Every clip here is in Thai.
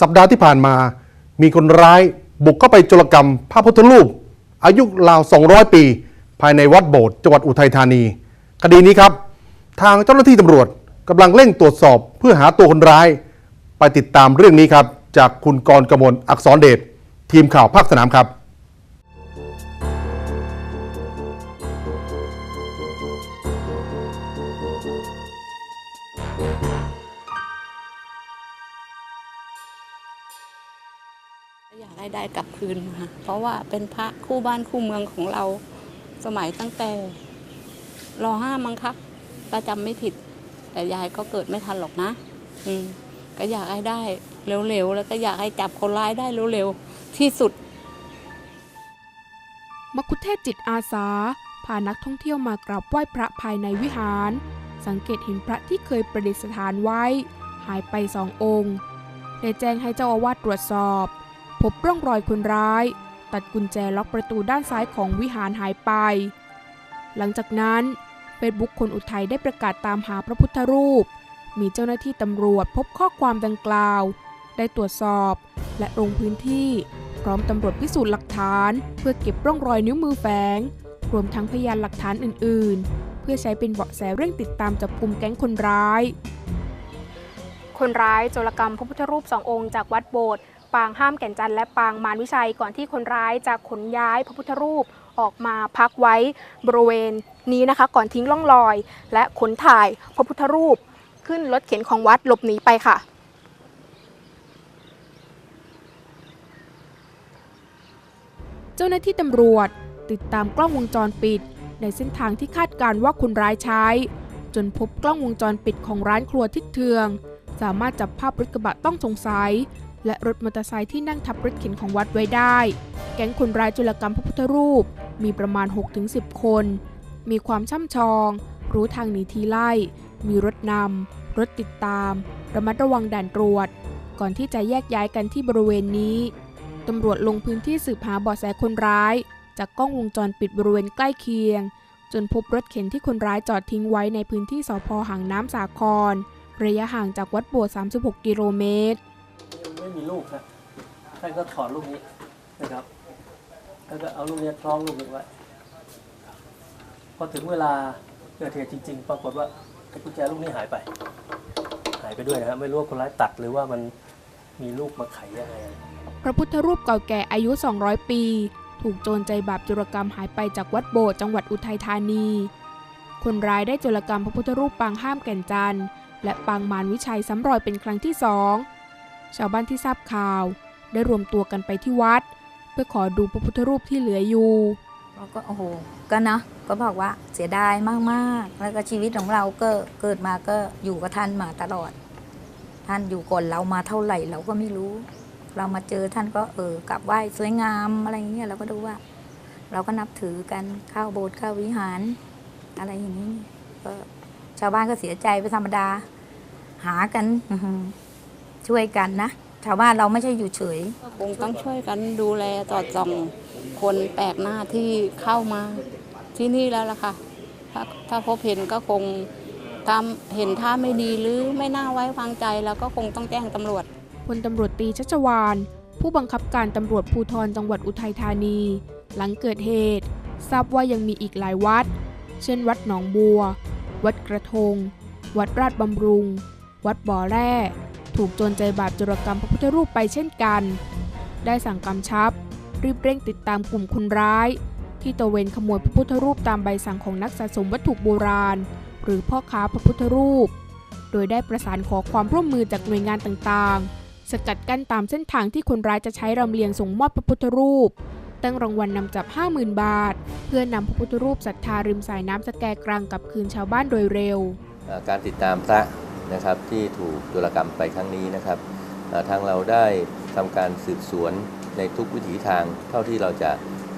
สัปดาห์ที่ผ่านมา มีคนร้ายบุกเข้าไปโจรกรรมพระพุทธรูป อายุราว 200 ปี ภายในวัดโบสถ์จังหวัดอุทัยธานี คดีนี้ครับ ทางเจ้าหน้าที่ตำรวจกำลังเร่งตรวจสอบเพื่อหาตัวคนร้าย ไปติดตามเรื่องนี้ครับ จากคุณกรกมลอักษรเดชทีมข่าวภาคสนามครับ อยากให้ได้กลับคืนมาเพราะว่าเป็นพระคู่บ้านคู่เมืองของเราสมัยตั้งแต่รอห้ามั้งคะถ้าจำไม่ผิด แต่ยายก็เกิดไม่ทันหรอกนะ อืม ก็อยากให้ได้เร็วๆแล้วก็อยากให้จับคนร้ายได้เร็วๆที่สุดมคุเทศจิตอาสา พานักท่องเที่ยวมากราบไหว้พระภายในวิหาร สังเกตเห็นพระที่เคยประดิษฐานไว้ หายไปสององค์ ได้แจ้งให้เจ้าอาวาสตรวจสอบ พบร่องรอยคนร้าย ตัดกุญแจล็อกประตูด้านซ้ายของวิหารหายไป หลังจากนั้นเฟซบุ๊กคนอุทัยได้ประกาศตามหาพระพุทธรูป มีเจ้าหน้าที่ตำรวจพบข้อความดังกล่าว ได้ตรวจสอบและลงพื้นที่ พร้อมตำรวจพิสูจน์หลักฐาน เพื่อเก็บร่องรอยนิ้วมือแฝง รวมทั้งพยานหลักฐานอื่น ๆ เพื่อใช้เป็นเบาะแสเร่งติดตามจับกลุ่มแก๊งคนร้าย คนร้ายโจรกรรมพระพุทธรูปสององค์จากวัดโบสถ์ ปางห้ามแก่นจันทร์และปางมารวิชัยก่อนที่คนร้ายจะขนย้ายพระพุทธรูปออกมาพักไว้บริเวณนี้นะคะ ก่อนทิ้งร่องรอย และขนถ่ายพระพุทธรูปขึ้นรถเข็นของวัดหลบหนีไปค่ะเจ้าหน้าที่ตำรวจติดตามกล้องวงจรปิด ในเส้นทางที่คาดการณ์ว่าคนร้ายใช้ จนพบกล้องวงจรปิดของร้านครัวทิศเทือง สามารถจับภาพรถกระบะต้องสงสัย และรถมอเตอร์ไซค์ที่นั่งทับรถเข็นของวัดไว้ได้ แก๊งคนร้ายจุลกรรมพระพุทธรูป มีประมาณ 6-10 คน มีความช่ำชอง รู้ทางหนีทีไล่ มีรถนำ รถติดตาม ระมัดระวังด่านตรวจ ก่อนที่จะแยกย้ายกันที่บริเวณนี้ ตำรวจลงพื้นที่สืบหาเบาะแสคนร้าย จากกล้องวงจรปิดบริเวณใกล้เคียง จนพบรถเข็นที่คนร้ายจอดทิ้งไว้ในพื้นที่สพหางน้ำสาคร ระยะห่างจากวัดโบสถ์36 กิโลเมตร ไม่มีลูกนะท่านก็ถอดลูกนี้นะครับ แล้วก็เอาลูกนี้คล้องลูกนี้ไว้พอถึงเวลาเกิดเหตุจริง ๆ ปรากฏว่ากุญแจลูกนี้หายไป หายไปด้วยนะฮะไม่รู้ว่าคนร้ายตัดหรือว่ามันมีลูกมาไขยังไงพระพุทธรูปเก่าแก่อายุ 200 ปี ถูกโจรใจบาปจุรกรรมหายไปจากวัดโบสถ์จังหวัดอุทัยธานี คนร้ายได้โจรกรรมพระพุทธรูปปางห้ามแก่นจันทร์และปางมารวิชัยซ้ำรอยเป็นครั้งที่สอง ชาวบ้านที่ทราบข่าว ได้รวมตัวกันไปที่วัด เพื่อขอดูพระพุทธรูปที่เหลืออยู่เราก็โอ้โหก็เนอะก็บอกว่าเสียดายมากๆ แล้วก็ชีวิตของเราก็เกิดมาก็อยู่กับท่านมาตลอด ท่านอยู่ก่อนเรามาเท่าไหร่เราก็ไม่รู้ เรามาเจอท่านก็เออกลับไหว้สวยงามอะไรเงี้ยเราก็ดูว่า เราก็นับถือกันเข้าโบสถ์เข้าวิหาร อะไรอย่างนี้ก็ชาวบ้านก็เสียใจเป็นธรรมดา หากันอ ช่วยกันนะชาวบ้านเราไม่ใช่อยู่เฉยก็คงต้องช่วยกันดูแลตอดส่องคนแปลกหน้าที่เข้ามาที่นี่แล้วล่ะค่ะ ถ้าถ้าพบเห็นก็คงทำเห็นท่าไม่ดีหรือไม่น่าไว้วางใจแล้วก็คงต้องแจ้งตำรวจ พลตำรวจตรีชัชวาน ผู้บังคับการตำรวจภูธรจังหวัดอุทัยธานี หลังเกิดเหตุ ทราบว่ายังมีอีกหลายวัด เช่นวัดหนองบัว วัดกระทง วัดราชบำรุง วัดบ่อแร่ ถูกโจรใจบาปจรกรรมพระพุทธรูปไปเช่นกัน ได้สั่งกำชับ รีบเร่งติดตามกลุ่มคนร้าย ที่ตะเวนขโมยพระพุทธรูปตามใบสั่งของนักสะสมวัตถุโบราณ หรือพ่อค้าพระพุทธรูป โดยได้ประสานขอความร่วมมือจากหน่วยงานต่างๆ สกัดกั้นตามเส้นทางที่คนร้ายจะใช้รำเลียงส่งมอบพระพุทธรูปตั้งรางวัลนนำจับ 50,000 บาท เพื่อนำพระพุทธรูปศรัทธาริมสายน้ำสแกกรังกลับคืนชาวบ้านโดยเร็ว การติดตามพระ นะครับที่ถูกจุลกรรมไปครั้งนี้นะครับทางเราได้ทำการสืบสวนในทุกวิถีทางเท่าที่เราจะ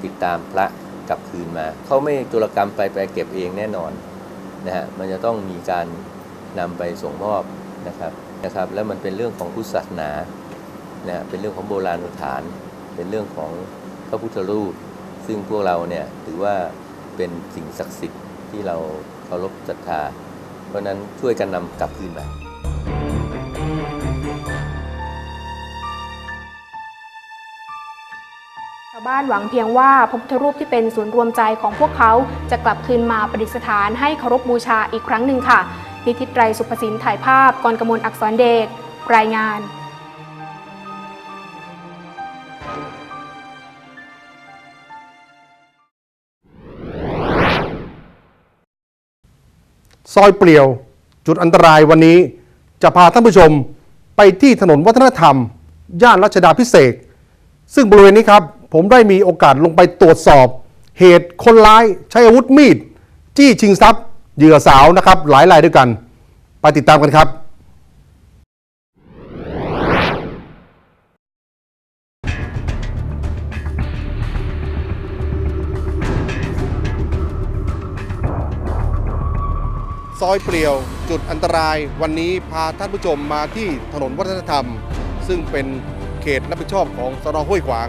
ติดตามพระกลับคืนมา เขาไม่จุลกรรมไปไปเก็บเองแน่นอนนะฮะมันจะต้องมีการนำไปส่งมอบนะครับนะครับ แล้วมันเป็นเรื่องของพุทธศาสนานะฮะเป็นเรื่องของโบราณสถาน เป็นเรื่องของพระพุทธรูป ซึ่งพวกเราเนี่ยถือว่าเป็นสิ่งศักดิ์สิทธิ์ที่เราเคารพศรัทธา พราะนั้นช่วยกันนำกลับคืนมาชาวบ้านหวังเพียงว่าพระพุทธรูปที่เป็นศูนย์รวมใจของพวกเขาจะกลับคืนมาประดิษฐานให้เคารพบบูชาอีกครั้งหนึ่งค่ะนิติไตรรสุภสินถ่ายภาพกรกมลอักษรเดชรายงาน ซอยเปลี่ยว จุดอันตรายวันนี้ จะพาท่านผู้ชมไปที่ถนนวัฒนธรรม ย่านรัชดาพิเศษ ซึ่งบริเวณนี้ครับ ผมได้มีโอกาสลงไปตรวจสอบ เหตุคนร้ายใช้อาวุธมีด จี้ชิงทรัพย์เหยื่อสาวนะครับ หลายรายด้วยกัน ไปติดตามกันครับ ซอยเปลี่ยว จุดอันตราย วันนี้พาท่านผู้ชมมาที่ถนนวัฒนธรรม ซึ่งเป็นเขตรับผิดชอบของสนห้วยขวาง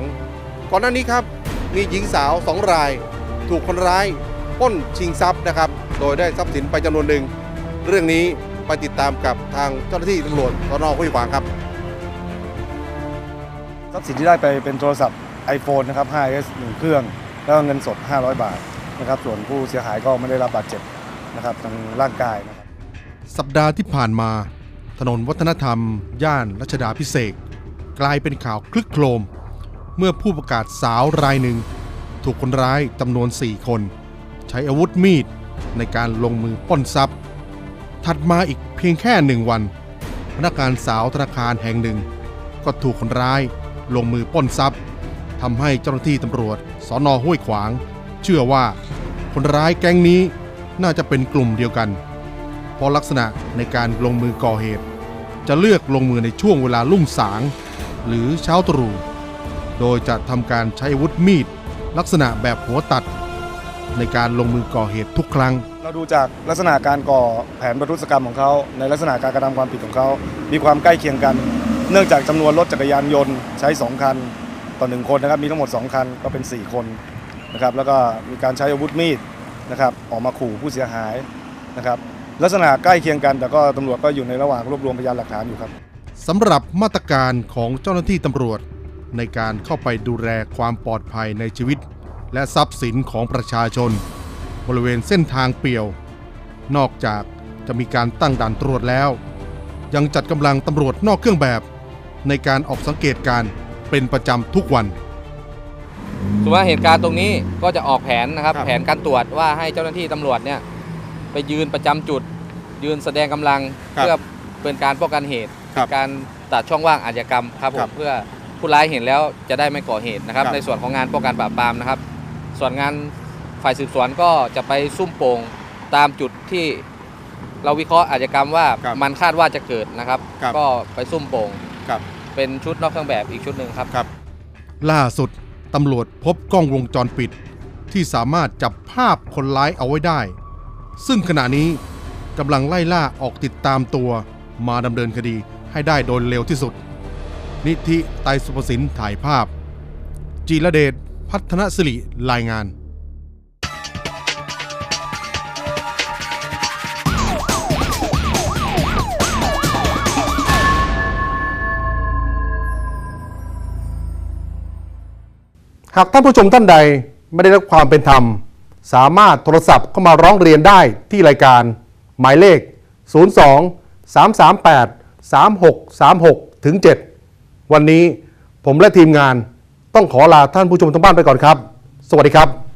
ก่อนหน้านี้ครับมีหญิงสาวสองราย ถูกคนร้ายป้นชิงทรัพย์นะครับ โดยได้ทรัพย์สินไปจำนวนหนึ่ง เรื่องนี้ไปติดตามกับทางเจ้าหน้าที่ตำรวจสนห้วยขวางครับทรัพย์สินที่ได้ไปเป็นโทรศัพท์ iPhone นะครับ 5s 1 เครื่อง แล้วก็เงินสด 500 บาทนะครับ ส่วนผู้เสียหายก็ไม่ได้รับบาดเจ็บ นะครับทางร่างกายนะครับสัปดาห์ที่ผ่านมา ถนนวัฒนธรรม ย่านรัชดาพิเศษกลายเป็นข่าวคลึกโครม เมื่อผู้ประกาศสาวรายหนึ่ง ถูกคนร้ายจำนวน 4 คน ใช้อาวุธมีดในการลงมือปล้นทรัพย์ ถัดมาอีกเพียงแค่หนึ่งวัน พนักงานสาวธนาคารแห่งหนึ่ง ก็ถูกคนร้ายลงมือปล้นทรัพย์ทำให้เจ้าหน้าที่ตำรวจสอนอห้วยขวาง เชื่อว่าคนร้ายแก๊งนี้ น่าจะเป็นกลุ่มเดียวกัน เพราะลักษณะในการลงมือก่อเหตุ จะเลือกลงมือในช่วงเวลาลุ่งสาง หรือเช้าตรู่โดยจะทำการใช้อาวุธมีด ลักษณะแบบหัวตัด ในการลงมือก่อเหตุทุกครั้ง เราดูจากลักษณะการก่อแผนประทุษกรรมของเขา ในลักษณะการกระทำความผิดของเขา มีความใกล้เคียงกัน เนื่องจากจำนวนรถจักรยานยนต์ใช้ 2 คัน ต่อ 1 คนนะครับ มีทั้งหมด 2 คันก็เป็น 4 คนนะครับ แล้วก็มีการใช้อาวุธมีด นะครับออกมาขู่ผู้เสียหายนะครับลักษณะใกล้เคียงกันแต่ก็ตำรวจก็อยู่ในระหว่างรวบรวมพยานหลักฐานอยู่ครับสำหรับมาตรการของเจ้าหน้าที่ตำรวจ ในการเข้าไปดูแลความปลอดภัยในชีวิต และทรัพย์สินของประชาชน บริเวณเส้นทางเปี่ยว นอกจากจะมีการตั้งด่านตรวจแล้ว ยังจัดกำลังตำรวจนอกเครื่องแบบ ในการออกสังเกตการเป็นประจำทุกวัน ส่วนว่าเหตุการณ์ตรงนี้ก็จะออกแผนนะครับ ครับ แผนการตรวจว่าให้เจ้าหน้าที่ตำรวจเนี่ยไปยืนประจำจุด ยืนแสดงกำลังครับเพื่อเป็นการป้องกันเหตุ ครับ การตัดช่องว่างอาชญากรรมครับผครัมบเพื่อผู้ร้ายเห็นแล้วจะได้ไม่ก่อเหตุนะครับ ครับ ในส่วนของงานป้องกันปราบปรามนะครับ ส่วนงานฝ่ายสืบสวนก็จะไปซุ่มโป่งตามจุดที่เราวิเคราะห์อาชญากรรมว่าครับมันคาดว่าจะเกิดนะครับ ครับก็ไปซุ่มโป่งครับ เป็นชุดนอกเครื่องแบบอีกชุดหนึ่งครับครับล่าสุด ตำรวจพบกล้องวงจรปิด ที่สามารถจับภาพคนร้ายเอาไว้ได้ ซึ่งขณะนี้กำลังไล่ล่าออกติดตามตัว มาดำเนินคดีให้ได้โดยเร็วที่สุด นิธิไตรสุภสินถ่ายภาพ จีระเดชพัฒนสิริรายงานากท่านผู้ชมท่านใดไม่ได้รับความเป็นธรรม สามารถโทรศัพท์เข้ามาร้องเรียนได้ที่รายการ หมายเลข 02 338 3636 ถึง 7 วันนี้ผมและทีมงานต้องขอลาท่านผู้ชมทั้งบ้านไปก่อนครับ สวัสดีครับ